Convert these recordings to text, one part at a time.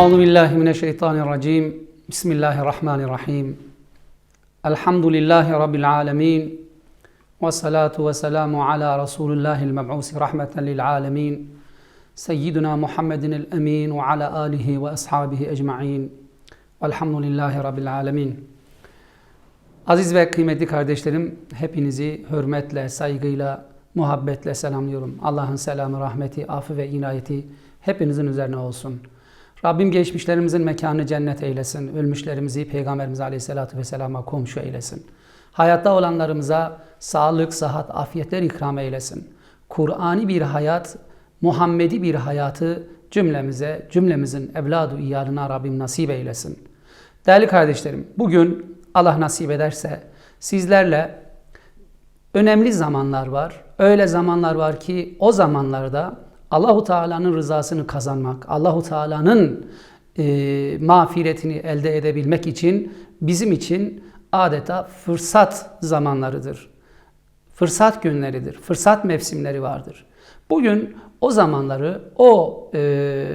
Euzu billahi mineşşeytanirracim. Bismillahirrahmanirrahim. Elhamdülillahi rabbil alamin. Ve salatu ve selamu ala Resulillahil meb'usi rahmeten lil alamin. Seyyidina Muhammedin el emin ve ala alihi ve ashabihi ecmaîn. Velhamdülillahi rabbil alamin. Aziz ve kıymetli kardeşlerim, hepinizi hürmetle, saygıyla, muhabbetle selamlıyorum. Allah'ın selamı, rahmeti, affı ve inayeti hepinizin üzerine olsun. Rabbim geçmişlerimizin mekanı cennet eylesin. Ölmüşlerimizi Peygamberimiz Aleyhisselatü Vesselam'a komşu eylesin. Hayatta olanlarımıza sağlık, sıhhat, afiyetler ikram eylesin. Kur'ani bir hayat, Muhammedi bir hayatı cümlemize, cümlemizin evladı iyalına Rabbim nasip eylesin. Değerli kardeşlerim, bugün Allah nasip ederse sizlerle önemli zamanlar var. Öyle zamanlar var ki o zamanlarda Allahu Teala'nın rızasını kazanmak, Allahu Teala'nın e, mağfiretini elde edebilmek için bizim için adeta fırsat zamanlarıdır. Fırsat günleridir, fırsat mevsimleri vardır. Bugün o zamanları, o e,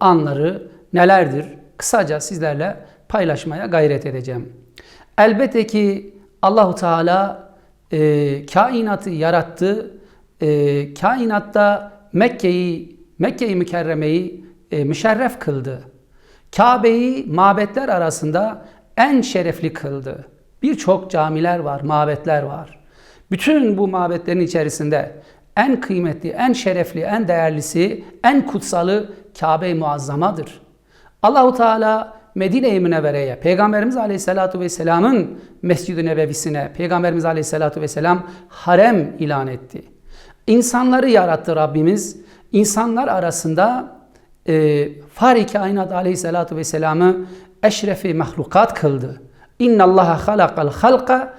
anları nelerdir? Kısaca sizlerle paylaşmaya gayret edeceğim. Elbette ki Allahu Teala e, kainatı yarattı. E, kainatta Mekke'yi, Mekke-i Mükerreme'yi e, müşerref kıldı. Kabe'yi mabetler arasında en şerefli kıldı. Birçok camiler var, mabetler var. Bütün bu mabetlerin içerisinde en kıymetli, en şerefli, en değerlisi, en kutsalı Kabe-i Muazzamadır. Allahu Teala Medine-i Münevvere'ye, Peygamberimiz Aleyhisselatü Vesselam'ın Mescid-i Nebevisine, Peygamberimiz Aleyhisselatü Vesselam harem ilan etti. İnsanları yarattı Rabbimiz. İnsanlar arasında e, Fahri Kainat Aleyhisselatü Vesselam'ı eşrefi mahlukat kıldı. İnna Allah halakal halqa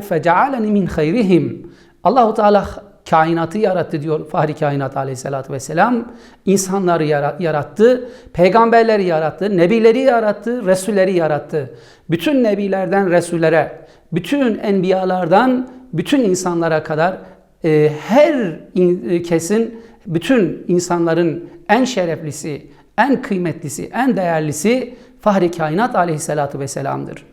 fecealeni min hayrihim. Allahu Teala kainatı yarattı diyor Fahri Kainat Aleyhisselatü Vesselam. İnsanları yarattı, peygamberleri yarattı, nebileri yarattı, resulleri yarattı. Bütün nebilerden resullere, bütün enbiyalardan bütün insanlara kadar e, her in, kesin, bütün insanların en şereflisi, en kıymetlisi, en değerlisi Fahri Kainat Aleyhisselatü Vesselam'dır.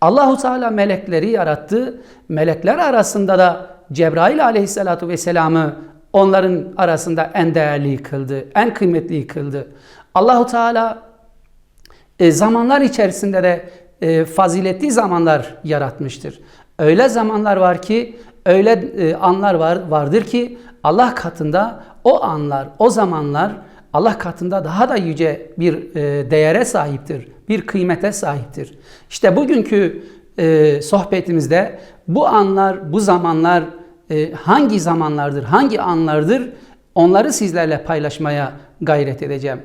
Allahu Teala melekleri yarattı. Melekler arasında da Cebrail aleyhissalatu vesselam'ı onların arasında en değerli kıldı, en kıymetli kıldı. Allahu Teala e, zamanlar içerisinde de e, faziletli zamanlar yaratmıştır. Öyle zamanlar var ki, öyle e, anlar var vardır ki Allah katında o anlar, o zamanlar Allah katında daha da yüce bir e, değere sahiptir, bir kıymete sahiptir. İşte bugünkü e, sohbetimizde bu anlar, bu zamanlar hangi zamanlardır, hangi anlardır onları sizlerle paylaşmaya gayret edeceğim.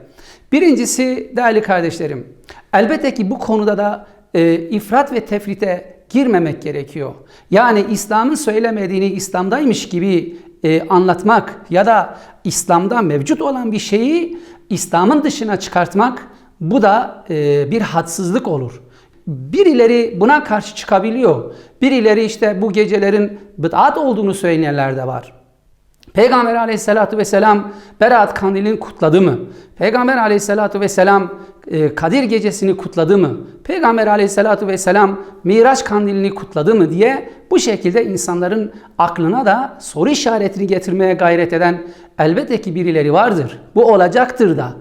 Birincisi değerli kardeşlerim, elbette ki bu konuda da ifrat ve tefrite girmemek gerekiyor. Yani İslam'ın söylemediğini İslam'daymış gibi e, anlatmak ya da İslam'da mevcut olan bir şeyi İslam'ın dışına çıkartmak bu da e, bir hadsızlık olur. Birileri buna karşı çıkabiliyor. Birileri işte bu gecelerin bid'at olduğunu söyleyenler de var. Peygamber aleyhissalatü vesselam Berat kandilini kutladı mı? Peygamber aleyhissalatü vesselam Kadir gecesini kutladı mı? Peygamber aleyhissalatü vesselam Miraç kandilini kutladı mı diye bu şekilde insanların aklına da soru işaretini getirmeye gayret eden elbette ki birileri vardır. Bu olacaktır da.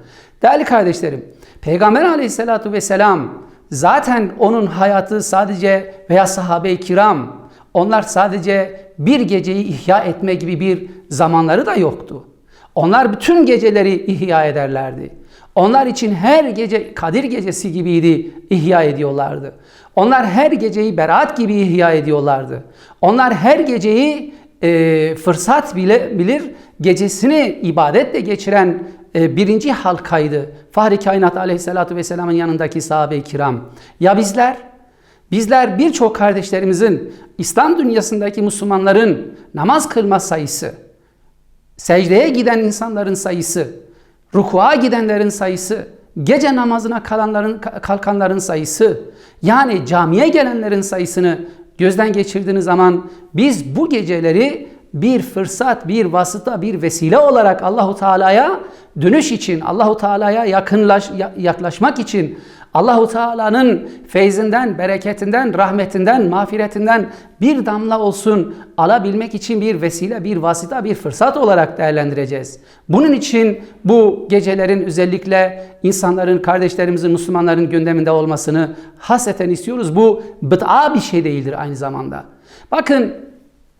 Değerli kardeşlerim, Peygamber aleyhissalatü vesselam zaten onun hayatı sadece veya sahabe-i kiram onlar sadece bir geceyi ihya etme gibi bir zamanları da yoktu. Onlar bütün geceleri ihya ederlerdi. Onlar için her gece Kadir gecesi gibiydi, ihya ediyorlardı. Onlar her geceyi Berat gibi ihya ediyorlardı. Onlar her geceyi e, fırsat bile bilir, gecesini ibadetle geçiren e, birinci halkaydı. Fahri Kainat Aleyhisselatü Vesselam'ın yanındaki sahabe-i kiram. Ya bizler? Bizler birçok kardeşlerimizin İslam dünyasındaki Müslümanların namaz kılma sayısı, secdeye giden insanların sayısı, rukuğa gidenlerin sayısı, gece namazına kalanların kalkanların sayısı, yani camiye gelenlerin sayısını gözden geçirdiğiniz zaman biz bu geceleri bir fırsat, bir vasıta, bir vesile olarak Allahu Teala'ya dönüş için, Allahu Teala'ya yakınlaş yaklaşmak için Allahu Teala'nın feyzinden, bereketinden, rahmetinden, mağfiretinden bir damla olsun alabilmek için bir vesile, bir vasıta, bir fırsat olarak değerlendireceğiz. Bunun için bu gecelerin özellikle insanların, kardeşlerimizin, Müslümanların gündeminde olmasını haseten istiyoruz. Bu bıd'a bir şey değildir aynı zamanda. Bakın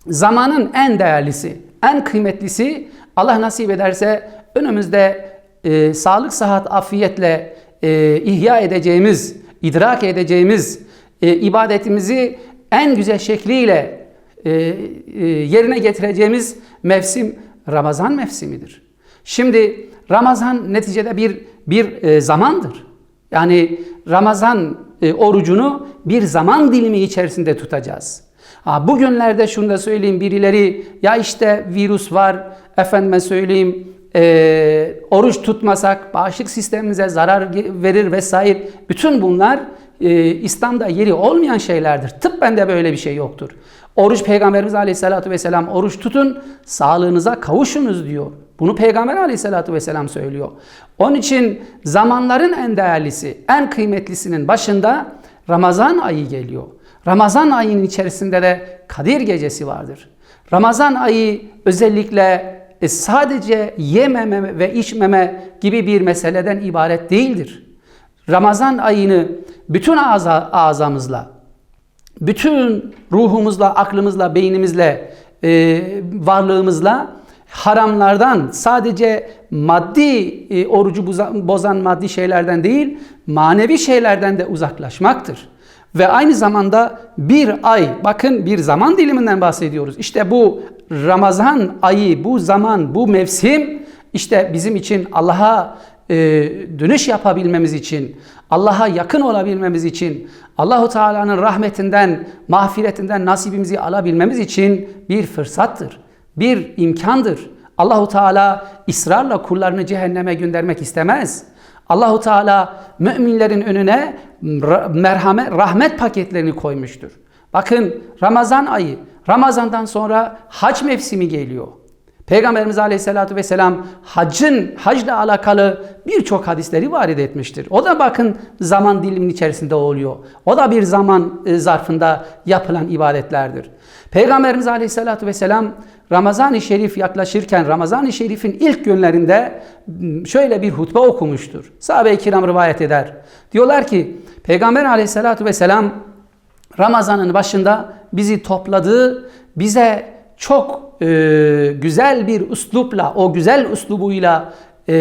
zamanın en değerlisi, en kıymetlisi Allah nasip ederse önümüzde e, sağlık, sıhhat, afiyetle e, ihya edeceğimiz, idrak edeceğimiz e, ibadetimizi en güzel şekliyle e, e, yerine getireceğimiz mevsim Ramazan mevsimidir. Şimdi Ramazan neticede bir bir e, zamandır. Yani Ramazan e, orucunu bir zaman dilimi içerisinde tutacağız. Ha, bugünlerde şunu da söyleyeyim birileri ya işte virüs var efendime söyleyeyim e, oruç tutmasak bağışıklık sistemimize zarar verir vesaire. Bütün bunlar e, İslam'da yeri olmayan şeylerdir. Tıbben de böyle bir şey yoktur. Oruç Peygamberimiz Aleyhisselatü Vesselam oruç tutun sağlığınıza kavuşunuz diyor. Bunu Peygamber Aleyhisselatü Vesselam söylüyor. Onun için zamanların en değerlisi, en kıymetlisinin başında Ramazan ayı geliyor. Ramazan ayının içerisinde de Kadir gecesi vardır. Ramazan ayı özellikle sadece yememe ve içmeme gibi bir meseleden ibaret değildir. Ramazan ayını bütün ağza, ağzamızla, bütün ruhumuzla, aklımızla, beynimizle, e, varlığımızla haramlardan sadece maddi e, orucu bozan maddi şeylerden değil, manevi şeylerden de uzaklaşmaktır. Ve aynı zamanda bir ay, bakın bir zaman diliminden bahsediyoruz. İşte bu Ramazan ayı, bu zaman, bu mevsim işte bizim için Allah'a e, dönüş yapabilmemiz için, Allah'a yakın olabilmemiz için, Allahu Teala'nın rahmetinden, mağfiretinden nasibimizi alabilmemiz için bir fırsattır. Bir imkandır. Allahu Teala ısrarla kullarını cehenneme göndermek istemez. Allahu Teala müminlerin önüne merhamet, rahmet paketlerini koymuştur. Bakın Ramazan ayı, Ramazandan sonra hac mevsimi geliyor. Peygamberimiz Aleyhisselatü Vesselam hacın, hacla alakalı birçok hadisleri varid etmiştir. O da bakın zaman dilimin içerisinde oluyor. O da bir zaman e, zarfında yapılan ibadetlerdir. Peygamberimiz Aleyhisselatü Vesselam Ramazan-ı Şerif yaklaşırken Ramazan-ı Şerif'in ilk günlerinde şöyle bir hutbe okumuştur. Sahabe-i kiram rivayet eder. Diyorlar ki Peygamber Aleyhisselatü Vesselam Ramazan'ın başında bizi topladı, bize çok e, güzel bir üslupla, o güzel üslubuyla e,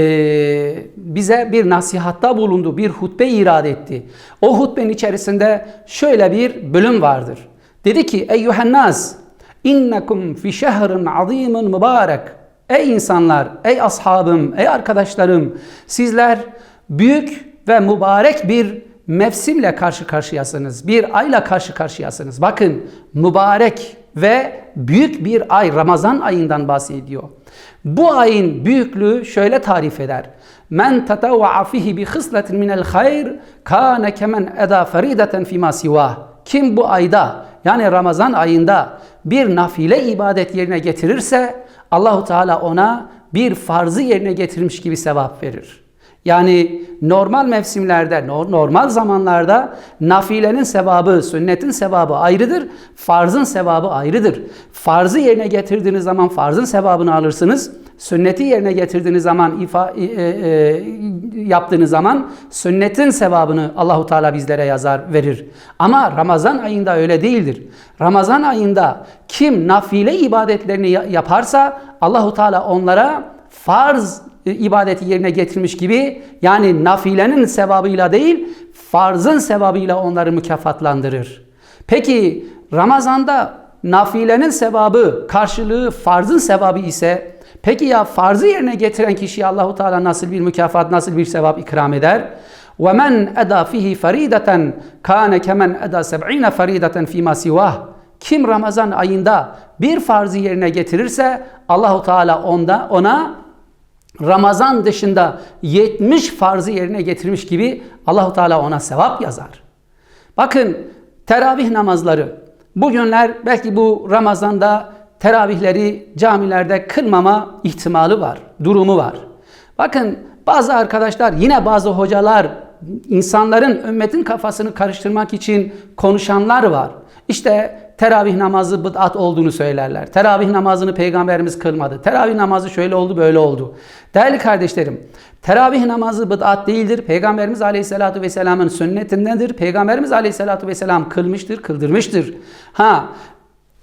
bize bir nasihatta bulundu, bir hutbe irad etti. O hutbenin içerisinde şöyle bir bölüm vardır. Dedi ki eyyuhennaz innekum fi şehrin azimin mübarek. Ey insanlar, ey ashabım, ey arkadaşlarım sizler büyük ve mübarek bir mevsimle karşı karşıyasınız. Bir ayla karşı karşıyasınız. Bakın mübarek ve büyük bir ay Ramazan ayından bahsediyor. Bu ayın büyüklüğü şöyle tarif eder. Men tatavva fihi bi khisletin minel hayr kana kemen eda farideten fima siwa. Kim bu ayda yani Ramazan ayında bir nafile ibadet yerine getirirse Allahu Teala ona bir farzı yerine getirmiş gibi sevap verir. Yani normal mevsimlerde, normal zamanlarda nafilenin sevabı, sünnetin sevabı ayrıdır. Farzın sevabı ayrıdır. Farzı yerine getirdiğiniz zaman farzın sevabını alırsınız. Sünneti yerine getirdiğiniz zaman, ifa, e, e, yaptığınız zaman sünnetin sevabını Allahu Teala bizlere yazar, verir. Ama Ramazan ayında öyle değildir. Ramazan ayında kim nafile ibadetlerini yaparsa Allahu Teala onlara farz ibadeti yerine getirmiş gibi yani nafilenin sevabıyla değil farzın sevabıyla onları mükafatlandırır. Peki Ramazan'da nafilenin sevabı karşılığı farzın sevabı ise peki ya farzı yerine getiren kişiye Allahu Teala nasıl bir mükafat, nasıl bir sevap ikram eder? وَمَنْ اَدَى فِيهِ فَرِيدَةً كَانَ كَمَنْ اَدَى سَبْعِينَ فَرِيدَةً فِي مَا سِوَاهِ Kim Ramazan ayında bir farzı yerine getirirse Allahu Teala onda ona Ramazan dışında 70 farzı yerine getirmiş gibi Allahu Teala ona sevap yazar. Bakın teravih namazları bugünler belki bu Ramazan'da teravihleri camilerde kılmama ihtimali var, durumu var. Bakın bazı arkadaşlar yine bazı hocalar insanların ümmetin kafasını karıştırmak için konuşanlar var. İşte teravih namazı bid'at olduğunu söylerler. Teravih namazını peygamberimiz kılmadı. Teravih namazı şöyle oldu böyle oldu. Değerli kardeşlerim teravih namazı bid'at değildir. Peygamberimiz aleyhissalatu vesselamın sünnetindendir. Peygamberimiz aleyhissalatu vesselam kılmıştır, kıldırmıştır. Ha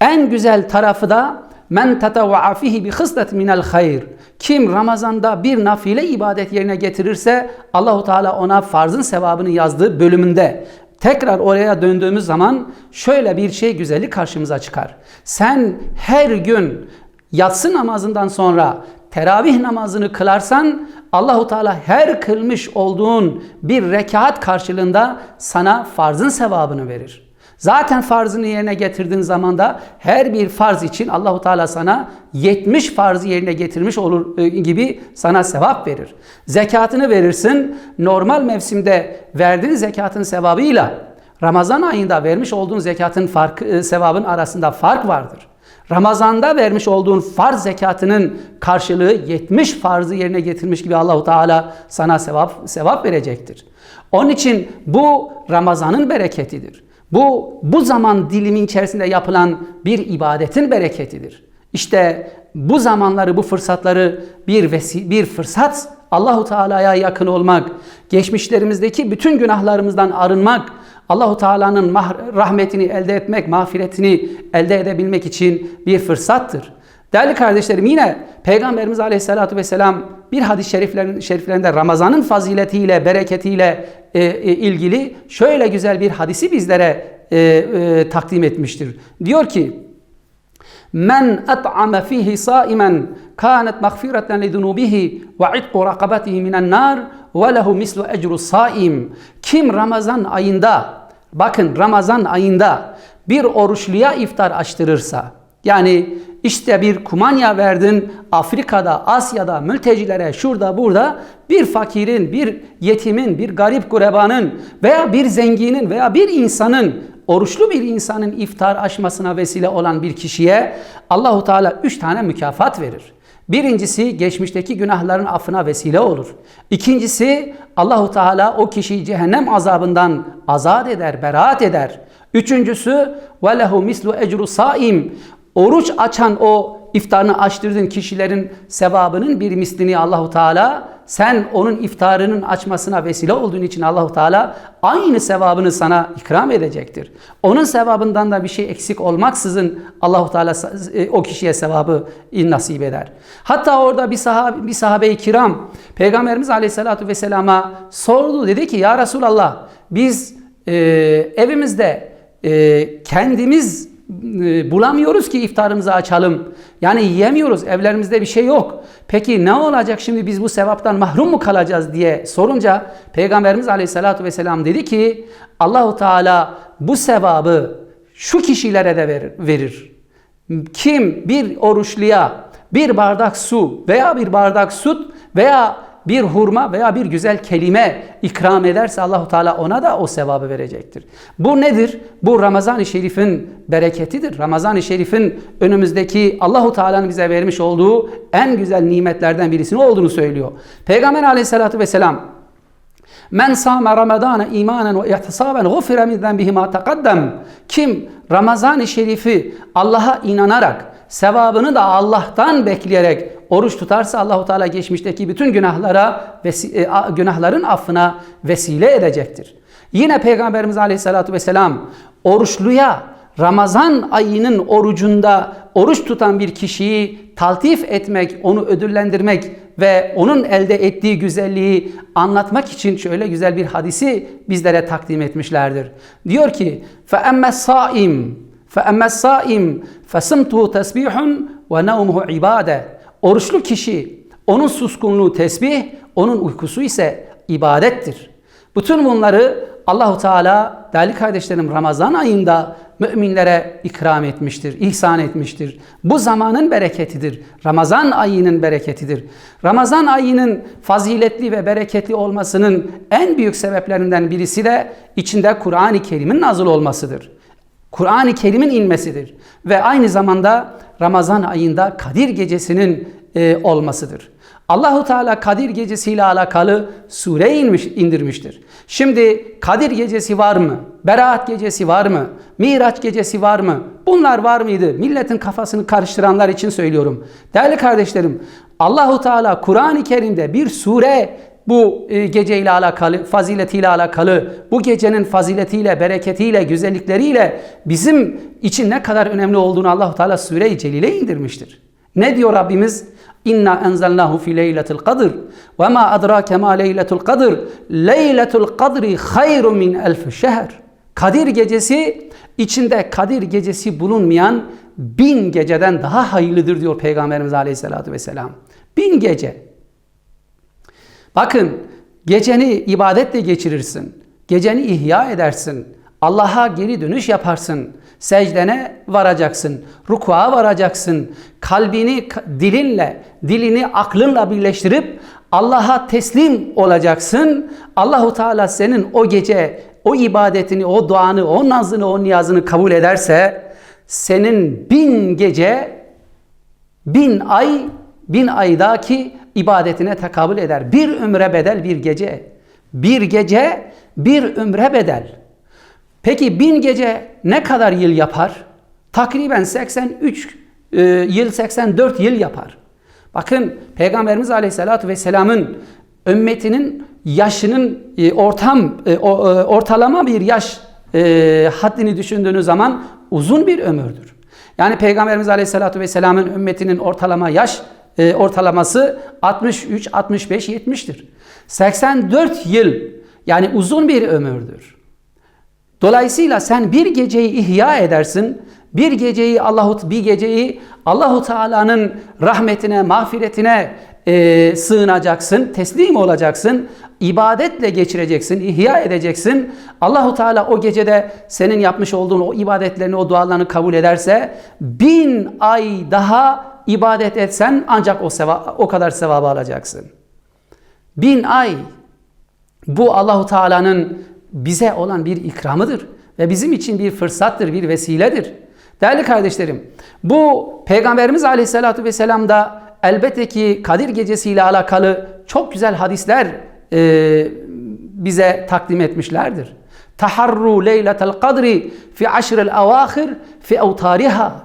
en güzel tarafı da men tetavva'a fihi bi hıslet minel hayr. Kim Ramazan'da bir nafile ibadet yerine getirirse Allahu Teala ona farzın sevabını yazdığı bölümünde tekrar oraya döndüğümüz zaman şöyle bir şey güzellik karşımıza çıkar. Sen her gün yatsı namazından sonra teravih namazını kılarsan Allahu Teala her kılmış olduğun bir rekat karşılığında sana farzın sevabını verir. Zaten farzını yerine getirdiğin zaman da her bir farz için Allahu Teala sana 70 farzı yerine getirmiş olur e, gibi sana sevap verir. Zekatını verirsin. Normal mevsimde verdiğin zekatın sevabıyla Ramazan ayında vermiş olduğun zekatın farkı, e, sevabın arasında fark vardır. Ramazanda vermiş olduğun farz zekatının karşılığı 70 farzı yerine getirmiş gibi Allahu Teala sana sevap sevap verecektir. Onun için bu Ramazanın bereketidir. Bu bu zaman dilimi içerisinde yapılan bir ibadetin bereketidir. İşte bu zamanları, bu fırsatları bir vesi bir fırsat Allahu Teala'ya yakın olmak, geçmişlerimizdeki bütün günahlarımızdan arınmak, Allahu Teala'nın rahmetini elde etmek, mağfiretini elde edebilmek için bir fırsattır. Değerli kardeşlerim yine Peygamberimiz Aleyhisselatü Vesselam bir hadis-i şeriflerin, şeriflerinde Ramazan'ın faziletiyle, bereketiyle e, e, ilgili şöyle güzel bir hadisi bizlere e, e, takdim etmiştir. Diyor ki Men at'ame fihi saimen kanet mağfireten li dunubihi ve itqu rakabatihi minen nar ve lehu mislu ecru saim. Kim Ramazan ayında bakın Ramazan ayında bir oruçluya iftar açtırırsa yani işte bir kumanya verdin Afrika'da, Asya'da, mültecilere, şurada, burada bir fakirin, bir yetimin, bir garip gurebanın veya bir zenginin veya bir insanın oruçlu bir insanın iftar açmasına vesile olan bir kişiye Allahu Teala üç tane mükafat verir. Birincisi geçmişteki günahların affına vesile olur. İkincisi Allahu Teala o kişiyi cehennem azabından azat eder, beraat eder. Üçüncüsü ve lehu mislu ecru saim. Oruç açan o iftarını açtırdığın kişilerin sevabının bir mislini Allahu Teala sen onun iftarının açmasına vesile olduğun için Allahu Teala aynı sevabını sana ikram edecektir. Onun sevabından da bir şey eksik olmaksızın Allahu Teala e, o kişiye sevabı nasip eder. Hatta orada bir sahabe bir sahabe-i kiram Peygamberimiz Aleyhisselatü Vesselam'a sordu dedi ki ya Resulallah biz e, evimizde e, kendimiz e, bulamıyoruz ki iftarımızı açalım. Yani yiyemiyoruz. Evlerimizde bir şey yok. Peki ne olacak şimdi biz bu sevaptan mahrum mu kalacağız diye sorunca Peygamberimiz Aleyhisselatü Vesselam dedi ki Allahu Teala bu sevabı şu kişilere de verir. verir. Kim bir oruçluya bir bardak su veya bir bardak süt veya bir hurma veya bir güzel kelime ikram ederse Allahu Teala ona da o sevabı verecektir. Bu nedir? Bu Ramazan-ı Şerif'in bereketidir. Ramazan-ı Şerif'in önümüzdeki Allahu Teala'nın bize vermiş olduğu en güzel nimetlerden birisini olduğunu söylüyor. Peygamber Aleyhisselatü vesselam Men sâme Ramazâne imanen ve ihtisaben gufire min zenbihi ma taqaddem. Kim Ramazan-ı Şerif'i Allah'a inanarak sevabını da Allah'tan bekleyerek oruç tutarsa Allahu Teala geçmişteki bütün günahlara ve günahların affına vesile edecektir. Yine Peygamberimiz Aleyhisselatü Vesselam oruçluya Ramazan ayının orucunda oruç tutan bir kişiyi taltif etmek, onu ödüllendirmek ve onun elde ettiği güzelliği anlatmak için şöyle güzel bir hadisi bizlere takdim etmişlerdir. Diyor ki: "Fe saim فَاَمَّا السَّائِمْ فَسِمْتُهُ تَسْبِيحٌ وَنَوْمُهُ ibade. Oruçlu kişi, onun suskunluğu tesbih, onun uykusu ise ibadettir. Bütün bunları Allahu Teala değerli kardeşlerim Ramazan ayında müminlere ikram etmiştir, ihsan etmiştir. Bu zamanın bereketidir. Ramazan ayının bereketidir. Ramazan ayının faziletli ve bereketli olmasının en büyük sebeplerinden birisi de içinde Kur'an-ı Kerim'in nazıl olmasıdır. Kur'an-ı Kerim'in inmesidir. Ve aynı zamanda Ramazan ayında Kadir gecesinin e, olmasıdır. Allahu Teala Kadir Gecesi ile alakalı sure inmiş, indirmiştir. Şimdi Kadir Gecesi var mı? Beraat Gecesi var mı? Miraç Gecesi var mı? Bunlar var mıydı? Milletin kafasını karıştıranlar için söylüyorum. Değerli kardeşlerim, Allahu Teala Kur'an-ı Kerim'de bir sure bu e, gece ile alakalı, faziletiyle alakalı, bu gecenin faziletiyle, bereketiyle, güzellikleriyle bizim için ne kadar önemli olduğunu Allahu Teala Sure-i Celil'e indirmiştir. Ne diyor Rabbimiz? İnna enzelnahu fi leyletil kadr ve ma adrake ma leyletul kadr leyletul kadri hayrun min elf şehr. Kadir gecesi içinde Kadir gecesi bulunmayan bin geceden daha hayırlıdır diyor Peygamberimiz Aleyhisselatü Vesselam. Bin gece. Bakın geceni ibadetle geçirirsin. Geceni ihya edersin. Allah'a geri dönüş yaparsın. Secdene varacaksın. Rukuğa varacaksın. Kalbini dilinle, dilini aklınla birleştirip Allah'a teslim olacaksın. Allahu Teala senin o gece o ibadetini, o duanı, o nazını, o niyazını kabul ederse senin bin gece, bin ay, bin aydaki ibadetine tekabül eder. Bir ömre bedel bir gece. Bir gece bir ömre bedel. Peki bin gece ne kadar yıl yapar? Takriben 83 e, yıl, 84 yıl yapar. Bakın Peygamberimiz Aleyhisselatü Vesselam'ın ümmetinin yaşının e, ortam e, o, e, ortalama bir yaş e, haddini düşündüğünüz zaman uzun bir ömürdür. Yani Peygamberimiz Aleyhisselatü Vesselam'ın ümmetinin ortalama yaş e, ortalaması 63, 65, 70'tir. 84 yıl yani uzun bir ömürdür. Dolayısıyla sen bir geceyi ihya edersin. Bir geceyi Allahu bir geceyi Allahu Teala'nın rahmetine, mağfiretine e, sığınacaksın, teslim olacaksın, ibadetle geçireceksin, ihya edeceksin. Allahu Teala o gecede senin yapmış olduğun o ibadetlerini, o dualarını kabul ederse bin ay daha ibadet etsen ancak o seva, o kadar sevabı alacaksın. Bin ay bu Allahu Teala'nın bize olan bir ikramıdır ve bizim için bir fırsattır, bir vesiledir. Değerli kardeşlerim, bu Peygamberimiz Aleyhisselatü Vesselam da elbette ki Kadir Gecesi ile alakalı çok güzel hadisler e, bize takdim etmişlerdir. Taharru leyletel kadri fi aşril avahir fi evtariha.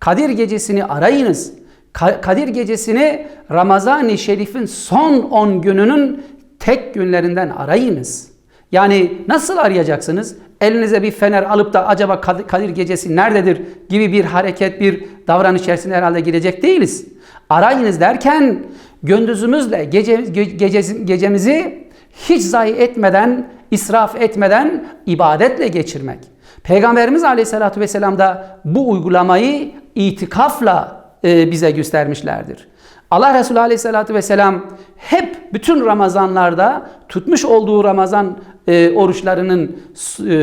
Kadir gecesini arayınız. Kadir gecesini Ramazan-ı Şerif'in son 10 gününün tek günlerinden arayınız. Yani nasıl arayacaksınız? Elinize bir fener alıp da acaba Kadir gecesi nerededir gibi bir hareket, bir davranış içerisinde herhalde girecek değiliz. Arayınız derken gündüzümüzle gece, gece, gecemizi hiç zayi etmeden, israf etmeden ibadetle geçirmek. Peygamberimiz Aleyhisselatü Vesselam da bu uygulamayı itikafla e, bize göstermişlerdir. Allah Resulü Aleyhisselatü Vesselam hep bütün Ramazanlarda tutmuş olduğu Ramazan e, oruçlarının e,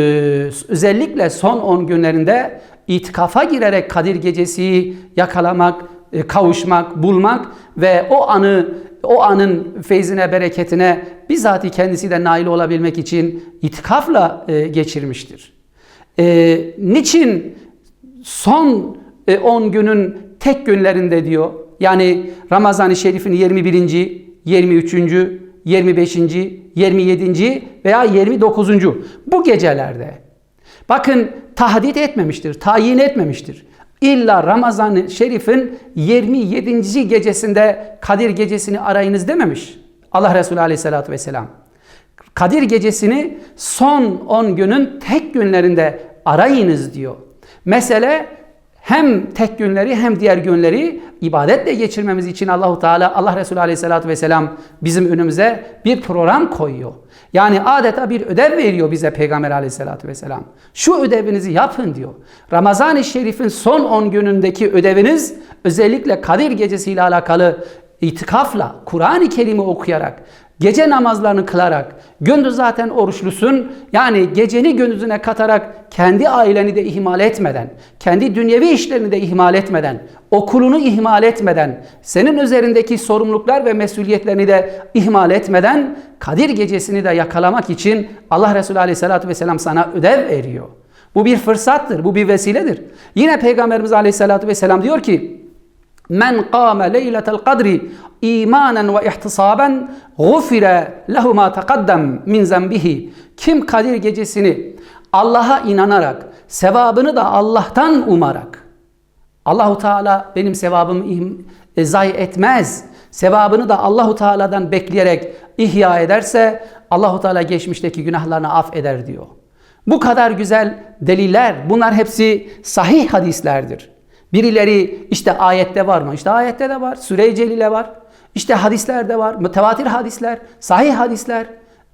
özellikle son 10 günlerinde itikafa girerek Kadir Gecesi yakalamak, kavuşmak, bulmak ve o anı o anın feyzine, bereketine bizzati kendisi de nail olabilmek için itikafla geçirmiştir. Niçin son 10 e, günün tek günlerinde diyor? Yani Ramazan-ı Şerif'in 21. 23. 25. 27. veya 29. bu gecelerde. Bakın tahdit etmemiştir, tayin etmemiştir. İlla Ramazan-ı Şerif'in 27. gecesinde Kadir gecesini arayınız dememiş. Allah Resulü Aleyhisselatü Vesselam. Kadir gecesini son 10 günün tek günlerinde arayınız diyor. Mesele hem tek günleri hem diğer günleri ibadetle geçirmemiz için Allahu Teala Allah Resulü Aleyhisselatü Vesselam bizim önümüze bir program koyuyor. Yani adeta bir ödev veriyor bize Peygamber Aleyhisselatü Vesselam. Şu ödevinizi yapın diyor. Ramazan-ı Şerif'in son 10 günündeki ödeviniz özellikle Kadir Gecesi ile alakalı itikafla, Kur'an-ı Kerim'i okuyarak, Gece namazlarını kılarak, gündüz zaten oruçlusun. Yani geceni gündüzüne katarak kendi aileni de ihmal etmeden, kendi dünyevi işlerini de ihmal etmeden, okulunu ihmal etmeden, senin üzerindeki sorumluluklar ve mesuliyetlerini de ihmal etmeden Kadir gecesini de yakalamak için Allah Resulü Aleyhisselatü Vesselam sana ödev veriyor. Bu bir fırsattır, bu bir vesiledir. Yine Peygamberimiz Aleyhisselatü Vesselam diyor ki, Men qâme leyletel kadri imanen ve ihtisaben gufire lehu ma taqaddem min zembihi. Kim Kadir gecesini Allah'a inanarak, sevabını da Allah'tan umarak, Allahu Teala benim sevabımı e, zayi etmez. Sevabını da Allahu Teala'dan bekleyerek ihya ederse Allahu Teala geçmişteki günahlarını af eder diyor. Bu kadar güzel deliller, bunlar hepsi sahih hadislerdir. Birileri işte ayette var mı? İşte ayette de var. Süre-i Celil'e var. İşte hadislerde var. Mütevatir hadisler, sahih hadisler.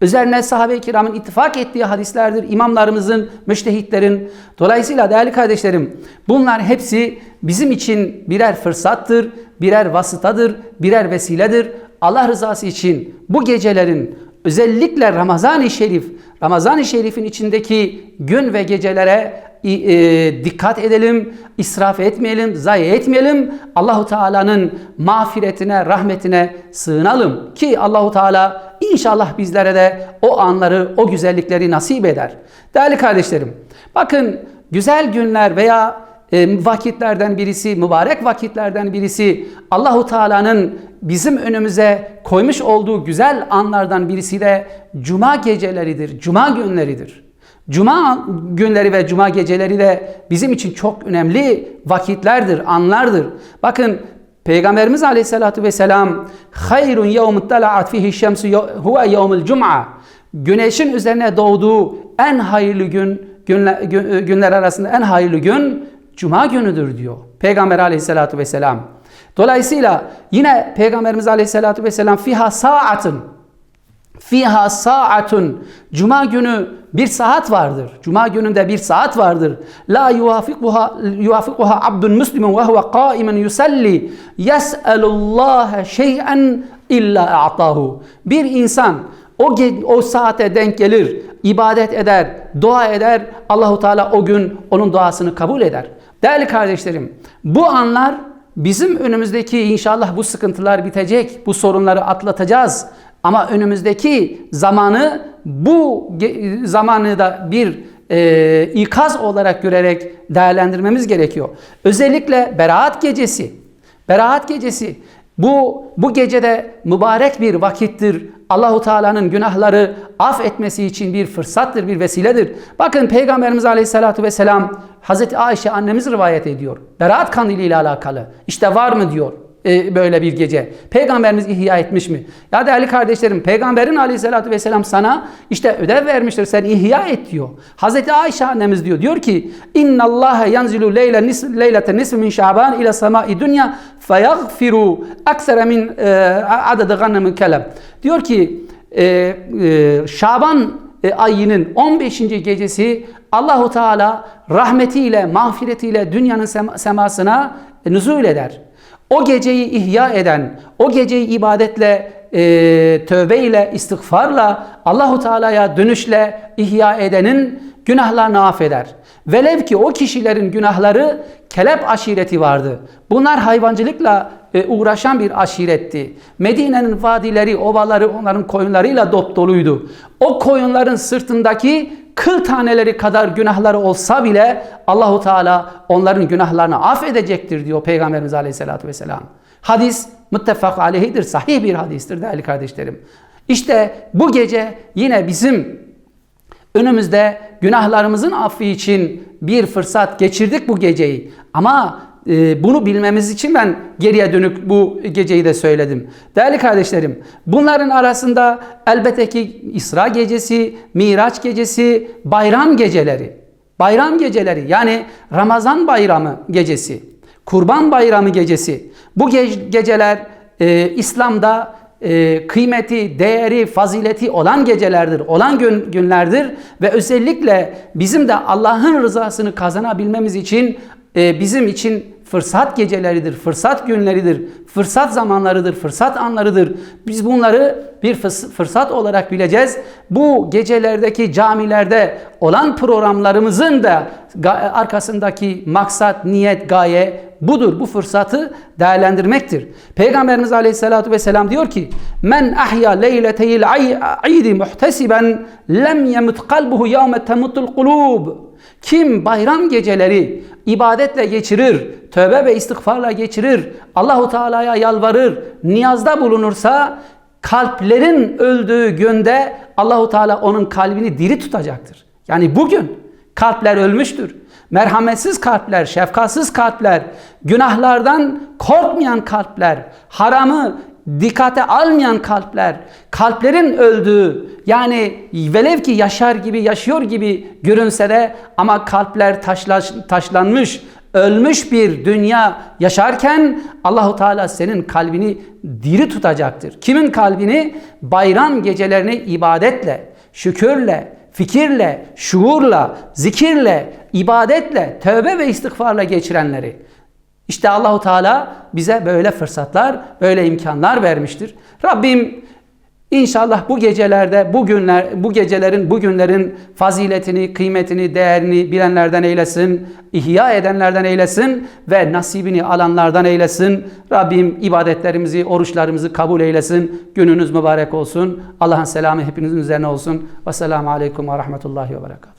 Üzerine sahabe-i kiramın ittifak ettiği hadislerdir. İmamlarımızın, müştehitlerin. Dolayısıyla değerli kardeşlerim bunlar hepsi bizim için birer fırsattır, birer vasıtadır, birer vesiledir. Allah rızası için bu gecelerin özellikle Ramazan-ı Şerif, Ramazan-ı Şerif'in içindeki gün ve gecelere e, dikkat edelim, israf etmeyelim, zayi etmeyelim. Allahu Teala'nın mağfiretine, rahmetine sığınalım ki Allahu Teala inşallah bizlere de o anları, o güzellikleri nasip eder. Değerli kardeşlerim, bakın güzel günler veya e, vakitlerden birisi, mübarek vakitlerden birisi Allahu Teala'nın bizim önümüze koymuş olduğu güzel anlardan birisi de cuma geceleridir, cuma günleridir. Cuma günleri ve cuma geceleri de bizim için çok önemli vakitlerdir, anlardır. Bakın Peygamberimiz Aleyhisselatü Vesselam hayrun yevmut tala'at fihi şemsu huve yevmul cum'a Güneşin üzerine doğduğu en hayırlı gün günler, günler arasında en hayırlı gün cuma günüdür diyor. Peygamber Aleyhisselatü Vesselam. Dolayısıyla yine Peygamberimiz Aleyhisselatü Vesselam fiha saatın fiha saatun cuma günü bir saat vardır. Cuma gününde bir saat vardır. La yuvafikuha yuvafikuha abdun muslimun ve huve qaimen yusalli yes'elullaha şey'en illa a'tahu. Bir insan o o saate denk gelir, ibadet eder, dua eder. Allahu Teala o gün onun duasını kabul eder. Değerli kardeşlerim, bu anlar bizim önümüzdeki inşallah bu sıkıntılar bitecek, bu sorunları atlatacağız. Ama önümüzdeki zamanı bu zamanı da bir e, ikaz olarak görerek değerlendirmemiz gerekiyor. Özellikle Beraat gecesi. Beraat gecesi bu bu gecede mübarek bir vakittir. Allahu Teala'nın günahları af etmesi için bir fırsattır, bir vesiledir. Bakın Peygamberimiz Aleyhisselatü Vesselam Hazreti Ayşe annemiz rivayet ediyor. Berat kandili ile alakalı. İşte var mı diyor e, böyle bir gece. Peygamberimiz ihya etmiş mi? Ya değerli kardeşlerim Peygamberin aleyhissalatü vesselam sana işte ödev vermiştir sen ihya et diyor. Hazreti Ayşe annemiz diyor. Diyor ki inna Allah yanzilu leyle nisf leylete nisf min şaban ila semai dünya feyaghfiru aksara min e, adede gannemin kelem. Diyor ki e, e, Şaban e, ayının 15. gecesi Allahu Teala rahmetiyle, mağfiretiyle dünyanın semasına e, nüzul eder. O geceyi ihya eden, o geceyi ibadetle, e, tövbeyle, istiğfarla, Allahu Teala'ya dönüşle ihya edenin günahlarını affeder. Velev ki o kişilerin günahları kelep aşireti vardı. Bunlar hayvancılıkla e, uğraşan bir aşiretti. Medine'nin vadileri, ovaları onların koyunlarıyla dop doluydu. O koyunların sırtındaki kıl taneleri kadar günahları olsa bile Allahu Teala onların günahlarını affedecektir diyor Peygamberimiz Aleyhisselatü Vesselam. Hadis muttefak aleyhidir, sahih bir hadistir değerli kardeşlerim. İşte bu gece yine bizim önümüzde günahlarımızın affi için bir fırsat geçirdik bu geceyi. Ama e, bunu bilmemiz için ben geriye dönük bu geceyi de söyledim. Değerli kardeşlerim, bunların arasında elbette ki İsra gecesi, Miraç gecesi, bayram geceleri. Bayram geceleri yani Ramazan bayramı gecesi, Kurban bayramı gecesi. Bu ge- geceler e, İslam'da e, kıymeti, değeri, fazileti olan gecelerdir, olan gün, günlerdir ve özellikle bizim de Allah'ın rızasını kazanabilmemiz için e, bizim için fırsat geceleridir, fırsat günleridir, fırsat zamanlarıdır, fırsat anlarıdır. Biz bunları bir fırsat olarak bileceğiz. Bu gecelerdeki camilerde olan programlarımızın da arkasındaki maksat, niyet, gaye budur. Bu fırsatı değerlendirmektir. Peygamberimiz Aleyhisselatü Vesselam diyor ki Men ahya leyleteyil aydi muhtesiben lem yemut kalbuhu yevme temutul kulub Kim bayram geceleri ibadetle geçirir, tövbe ve istiğfarla geçirir, Allahu Teala'ya yalvarır, niyazda bulunursa kalplerin öldüğü günde Allahu Teala onun kalbini diri tutacaktır. Yani bugün kalpler ölmüştür. Merhametsiz kalpler, şefkatsiz kalpler, günahlardan korkmayan kalpler, haramı dikkate almayan kalpler, kalplerin öldüğü yani velev ki yaşar gibi yaşıyor gibi görünse de ama kalpler taşlaş, taşlanmış, ölmüş bir dünya yaşarken Allahu Teala senin kalbini diri tutacaktır. Kimin kalbini? Bayram gecelerini ibadetle, şükürle, fikirle, şuurla, zikirle, ibadetle, tövbe ve istiğfarla geçirenleri. İşte Allahu Teala bize böyle fırsatlar, böyle imkanlar vermiştir. Rabbim inşallah bu gecelerde, bu günler, bu gecelerin, bu günlerin faziletini, kıymetini, değerini bilenlerden eylesin, ihya edenlerden eylesin ve nasibini alanlardan eylesin. Rabbim ibadetlerimizi, oruçlarımızı kabul eylesin. Gününüz mübarek olsun. Allah'ın selamı hepinizin üzerine olsun. Vesselamu aleyküm ve rahmetullahi ve berekatuhu.